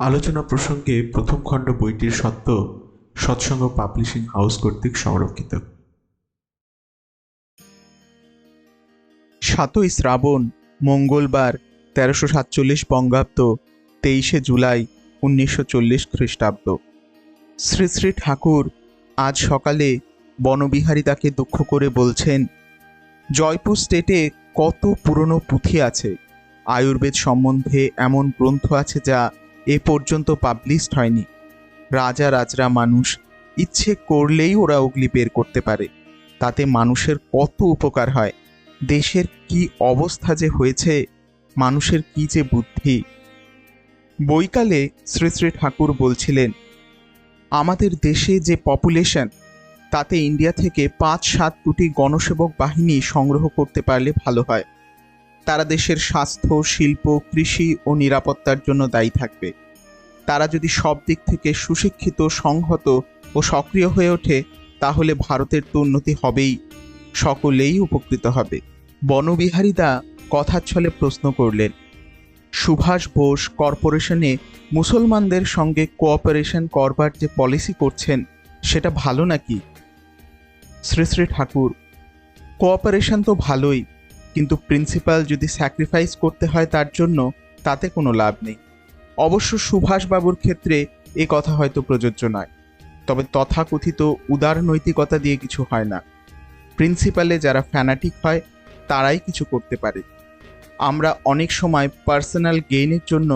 আলোচনা প্রসঙ্গে প্রথম খণ্ড বইটির সত্ত্ব সৎসঙ্গ পাবলিশিং হাউস কর্তৃক সংরক্ষিত। সাতই শ্রাবণ, মঙ্গলবার, তেরোশো সাতচল্লিশ বঙ্গাব্দ, তেইশে জুলাই, উনিশশো চল্লিশ খ্রিস্টাব্দ। শ্রী শ্রী ঠাকুর আজ সকালে বনবিহারী তাকে দুঃখ করে বলছেন, জয়পুর স্টেটে কত পুরনো পুঁথি আছে? আয়ুর্বেদ সম্বন্ধে এমন গ্রন্থ আছে যা এ পর্যন্ত পাবলিশড হয়নি। রাজা রাজরা মানুষ ইচ্ছে করলেই ওরা ওগুলি বের করতে পারে। তাতে মানুষের কত উপকার হয়? দেশের কি অবস্থা যে হয়েছে? মানুষের কি যে বুদ্ধি? বৈকালে শ্রী শ্রী ঠাকুর বলছিলেন, আমাদের দেশে যে পপুলেশন তাতে ইন্ডিয়া থেকে পাঁচ সাত কোটি গণসেবক বাহিনী সংগ্রহ করতে পারলে ভালো হয়। তারা দেশের স্বাস্থ্য, শিল্প, কৃষি ও নিরাপত্তার জন্য দায়ী থাকবে। তারা যদি সব দিক থেকে সুশিক্ষিত, সংহত ও সক্রিয় হয়ে ওঠে, তাহলে ভারতের তো উন্নতি হবেই। সকলেই উপকৃত হবে। বনবিহারীদা ছলে প্রশ্ন করলেন, সুভাষ বোস কর্পোরেশনে মুসলমানদের সঙ্গে কোঅপারেশন করবার যে পলিসি করছেন, সেটা ভালো নাকি? শ্রী শ্রী ঠাকুর, কোঅপারেশন তো ভালোই কিন্তু প্রিন্সিপাল যদি স্যাক্রিফাইস করতে হয় তার জন্য তাতে কোনো লাভ নেই। অবশ্য সুভাষবাবুর ক্ষেত্রে এ কথা হয়তো প্রযোজ্য নয়, তবে তথাকথিত উদার নৈতিকতা দিয়ে কিছু হয় না। প্রিন্সিপালে যারা ফ্যানাটিক হয়, তারাই কিছু করতে পারে। আমরা অনেক সময় পার্সোনাল গেইনের জন্য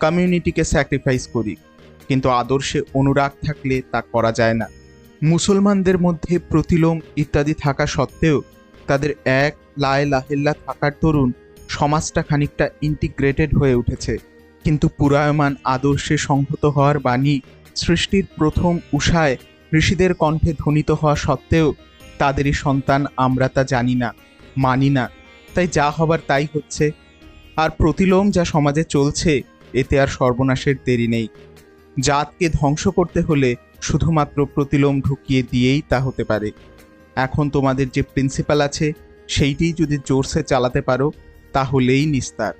কমিউনিটিকে স্যাক্রিফাইস করি, কিন্তু আদর্শে অনুরাগ থাকলে তা করা যায় না। মুসলমানদের মধ্যে প্রতিলোম ইত্যাদি থাকা সত্ত্বেও তাদের এক লাহেল্লা থাকার দরুন সমাজটা খানিকটা ইন্টিগ্রেটেড হয়ে উঠেছে। কিন্তু পুরায়মান আদর্শে সংহত হওয়ার বাণী সৃষ্টির প্রথম উষায় ঋষিদের কণ্ঠে ধ্বনিত হওয়া সত্ত্বেও তাদেরই সন্তান আমরা তা জানি না, মানি না। তাই যা হবার তাই হচ্ছে। আর প্রতিলোম যা সমাজে চলছে, এতে আর সর্বনাশের দেরি নেই। জাতকে ধ্বংস করতে হলে শুধুমাত্র প্রতিলোম ঢুকিয়ে দিয়েই তা হতে পারে। এখন তোমাদের যে প্রিন্সিপাল আছে সেইটি যদি জোরসে চালাতে পারো, তাহলেই নিস্তার।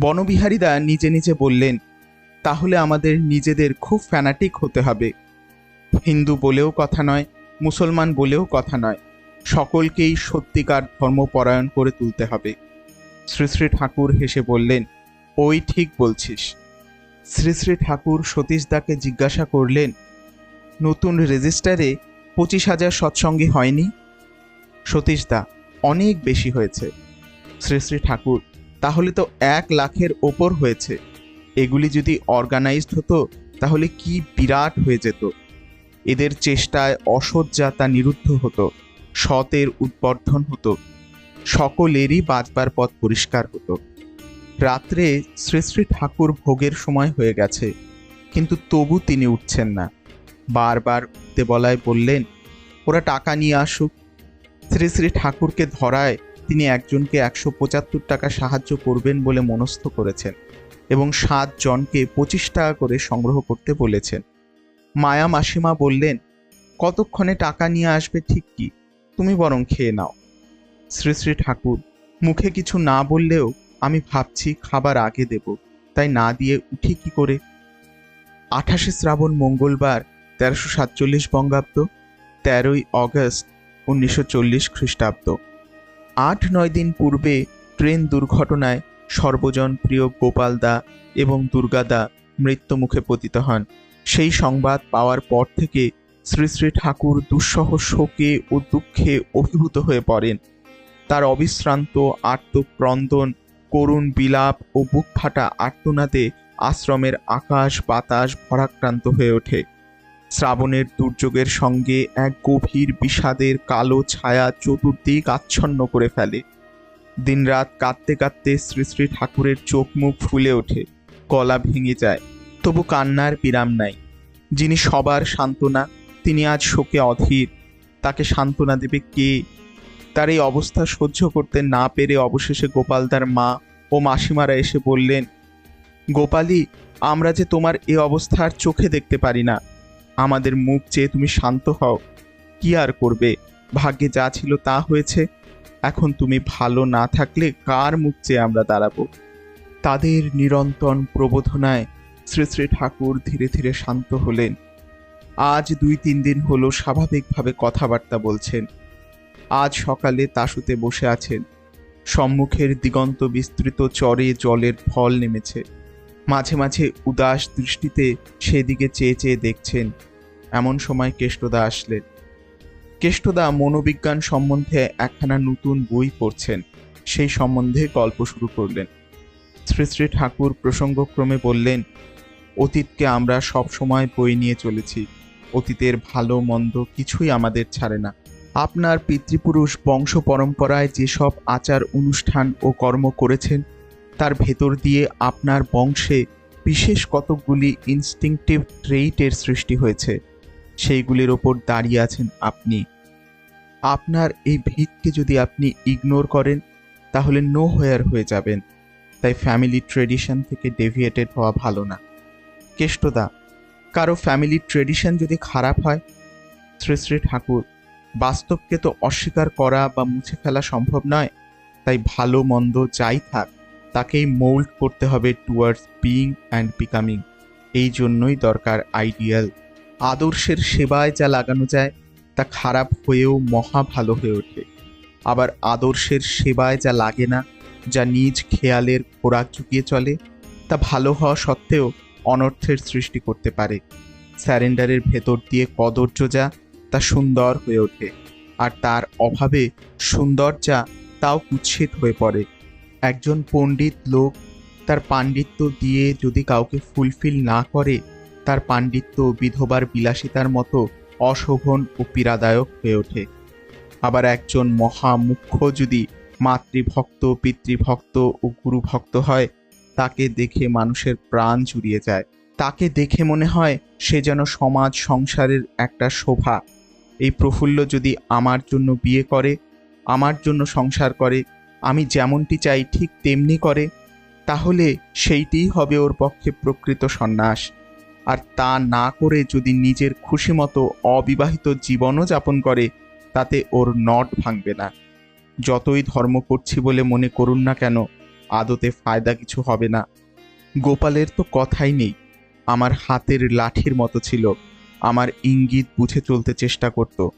বনবিহারীদা নিজে নিজে বললেন, তাহলে আমাদের নিজেদের খুব ফ্যানাটিক হতে হবে। হিন্দু বলেও কথা নয়, মুসলমান বলেও কথা নয়। সকলকেই সত্যিকার ধর্মপরায়ণ করে তুলতে হবে। শ্রী শ্রী ঠাকুর হেসে বললেন, ওই ঠিক বলছিস। শ্রী শ্রী ঠাকুর সতীশদাকে জিজ্ঞাসা করলেন, নতুন রেজিস্টারে পঁচিশ হাজার সৎসঙ্গী হয়নি? সতীশদা অনেক বেশি হয়েছে। শ্রী শ্রী ঠাকুর, তাহলে তো এক লাখের ওপর হয়েছে। এগুলি যদি অর্গানাইজড হতো, তাহলে কি বিরাট হয়ে যেত। এদের চেষ্টায় অসজ্জা তা নিরুদ্ধ হতো, সতের উদ্বর্ধন হতো, সকলেরই বাঁচবার পথ পরিষ্কার হতো। রাত্রে শ্রী শ্রী ঠাকুর ভোগের সময় হয়ে গেছে, কিন্তু তবু তিনি উঠছেন না। বারবার উঠতে বলায় বললেন, ওরা টাকা নিয়ে আসুক শ্রী শ্রী ঠাকুরকে ধরায় তিনি একজনকে একশো পঁচাত্তর টাকা সাহায্য করবেন বলে মনস্থ করেছেন এবং সাত জনকে পঁচিশ টাকা করে সংগ্রহ করতে বলেছেন। মায়া মাসিমা বললেন, কতক্ষণে টাকা নিয়ে আসবে ঠিক কি? তুমি বরং খেয়ে নাও। শ্রী শ্রী ঠাকুর, মুখে কিছু না বললেও আমি ভাবছি খাবার আগে দেব, তাই না দিয়ে উঠি কি করে? আঠাশে শ্রাবণ মঙ্গলবার, তেরোশো সাতচল্লিশ বঙ্গাব্দ, তেরোই অগস্ট উনিশশো চল্লিশ খ্রিস্টাব্দ। আট নয় দিন পূর্বে ট্রেন দুর্ঘটনায় সর্বজন প্রিয় গোপালদা এবং দুর্গাদা মৃত্যুমুখে পতিত হন। সেই সংবাদ পাওয়ার পর থেকে শ্রী শ্রী ঠাকুর দুঃসহ শোকে ও দুঃখে অভিভূত হয়ে পড়েন। তার অবিশ্রান্ত আত্মক্রন্দন, করুণ বিলাপ ও বুক ফাটা আর্তনাদে আশ্রমের আকাশ বাতাস ভরাক্রান্ত হয়ে ওঠে। শ্রাবণের দুর্যোগের সঙ্গে এক গভীর বিষাদের কালো ছায়া চতুর্দিক আচ্ছন্ন করে ফেলে। দিনরাত কাঁদতে কাঁদতে শ্রী শ্রী ঠাকুরের চোখ মুখ ফুলে ওঠে, গলা ভেঙে যায়, তবু কান্নার বিরাম নাই। যিনি সবার সান্ত্বনা, তিনি আজ শোকে অধীর। তাকে সান্ত্বনা দেবে কে? তার এই অবস্থা সহ্য করতে না পেরে অবশেষে গোপালদার মা ও মাসিমারা এসে বললেন, গোপালি, আমরা যে তোমার এ অবস্থার চোখে দেখতে পারি না আমাদের মুখ চেয়ে তুমি শান্ত হও। কি আর করবে? ভাগ্যে যা ছিল তা হয়েছে। এখন তুমি ভালো না থাকলে কার মুখ চেয়ে আমরা দাঁড়াবো? তাদের নিরন্তন প্রবোধনায় শ্রী শ্রী ঠাকুর ধীরে ধীরে শান্ত হলেন। আজ দুই তিন দিন হলো স্বাভাবিকভাবে কথাবার্তা বলছেন। আজ সকালে তাসুতে বসে আছেন। সম্মুখের দিগন্ত বিস্তৃত চরে জলের ফল নেমেছে। মাঝে মাঝে উদাস দৃষ্টিতে সেদিকে চেয়ে চেয়ে দেখছেন। এমন সময় কেষ্টদা আসলেন। কেষ্টদা মনোবিজ্ঞান সম্বন্ধে একখানা নতুন বই পড়ছেন। সেই সম্বন্ধে গল্প শুরু করলেন। শ্রী শ্রী ঠাকুর প্রসঙ্গক্রমে বললেন, অতীতকে আমরা সব সময় বই নিয়ে চলেছি। অতীতের ভালো, মন্দ কিছুই আমাদের ছাড়ে না। আপনার পিতৃপুরুষ বংশ পরম্পরায় যেসব আচার, অনুষ্ঠান ও কর্ম করেছেন তার ভেতর দিয়ে আপনার বংশে বিশেষ কতকগুলি ইনস্টিংটিভ ট্রেইটের সৃষ্টি হয়েছে, সেইগুলির ওপর দাঁড়িয়ে আছেন আপনি। আপনার এই ভিতকে যদি আপনি ইগনোর করেন, তাহলে নো হোয়ার হয়ে যাবেন। তাই ফ্যামিলি ট্রেডিশন থেকে ডেভিয়েটেড হওয়া ভালো না। কেষ্টদা, কারও ফ্যামিলি ট্রেডিশন যদি খারাপ হয়, শ্রী শ্রী ঠাকুর, বাস্তবকে তো অস্বীকার করা বা মুছে ফেলা সম্ভব নয়। তাই ভালো মন্দ যাই থাক তাকেই মোল্ড করতে হবে টুয়ার্ডস বিইং অ্যান্ড বিকামিং এই জন্যই দরকার আইডিয়াল আদর্শের সেবায় যা লাগানো যায়, তা খারাপ হয়েও মহা ভালো হয়ে ওঠে। আবার আদর্শের সেবায় যা লাগে না, যা নিজ খেয়ালের খোরাক চুকিয়ে চলে, তা ভালো হওয়া সত্ত্বেও অনর্থের সৃষ্টি করতে পারে। স্যারেন্ডারের ভেতর দিয়ে কদর্য যা, তা সুন্দর হয়ে ওঠে। আর তার অভাবে সুন্দর যা, তাও কুৎসিত হয়ে পড়ে। একজন পণ্ডিত লোক তার পাণ্ডিত্য দিয়ে যদি কাউকে ফুলফিল না করে, তার পাণ্ডিত্য বিধবার বিলাসিতার মতো অশোভন ও পীড়াদায়ক হয়ে ওঠে। আবার একজন মহা মুখ্য যদি মাতৃভক্ত, পিতৃভক্ত ও গুরুভক্ত হয়, তাকে দেখে মানুষের প্রাণ জুড়িয়ে যায়। তাকে দেখে মনে হয় সে যেন সমাজ সংসারের একটা শোভা। এই প্রফুল্ল যদি আমার জন্য বিয়ে করে, আমার জন্য সংসার করে আমি যেমনটি চাই ঠিক তেমনি করে, তাহলে সেইটিই হবে ওর পক্ষে প্রকৃত সন্ন্যাস। আর তা না করে যদি নিজের খুশি মতো অবিবাহিত জীবনও যাপন করে, তাতে ওর নট ভাঙবে না। যতই ধর্ম করছি বলে মনে করুন না কেন, আদতে ফায়দা কিছু হবে না। গোপালের তো কথাই নেই। আমার হাতের লাঠির মতো ছিল। আমার ইঙ্গিত বুঝে চলতে চেষ্টা করত।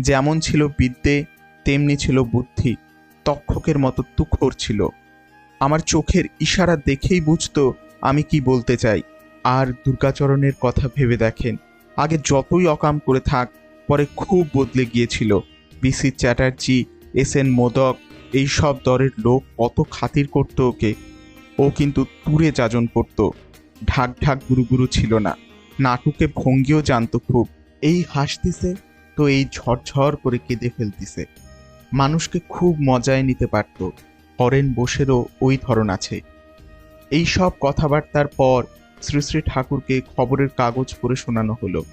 যেমন ছিল বিদ্যে, তেমনি ছিল বুদ্ধি। তক্ষকের মতো তুখোর ছিল। আমার চোখের ইশারা দেখেই বুঝতো আমি কি বলতে চাই। আর দুর্গাচরণের কথা ভেবে দেখেন। আগে যতই অকাম করে থাক, পরে খুব বদলে গিয়েছিল। B C Chatterjee, S N Modak, এই সব দরের লোক কত খাতির করত ওকে। ও কিন্তু তুরে যাজন করত। ঢাক ঢাক গুরু গুরু ছিল না। নাটুকে ভঙ্গিও জানতো খুব। এই হাসতিছে তো এই ঝরঝর করে কেঁদে ফেলতিছে। মানুষকে খুব মজায় নিতে পারত। হরেন বোসেরও ওই ধরন আছে। এই সব কথাবার্তার পর শ্রী শ্রী ঠাকুরকে খবরের কাগজ পড়ে শোনানো হলো।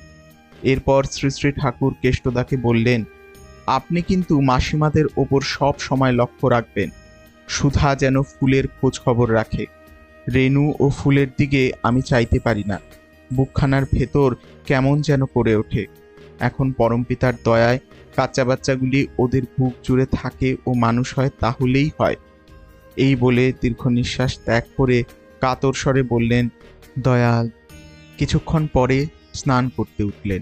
এরপর শ্রী শ্রী ঠাকুর কেষ্টদাকে বললেন, আপনি কিন্তু মাসিমাদের ওপর সব সময় লক্ষ্য রাখবেন। সুধা যেন ফুলের খোঁজ খবর রাখে। রেণু ও ফুলের দিকে আমি চাইতে পারি না। বুকখানার ভেতর কেমন যেন করে ওঠে। এখন পরমপিতার দয়ায় কাচ্চা বাচ্চাগুলি ওদের বুক জুড়ে থাকে ও মানুষ হয় তাহলেই হয়। এই বলে দীর্ঘ নিঃশ্বাস ত্যাগ করে কাতর স্বরে বললেন, দয়াল। কিছুক্ষণ পরে স্নান করতে উঠলেন।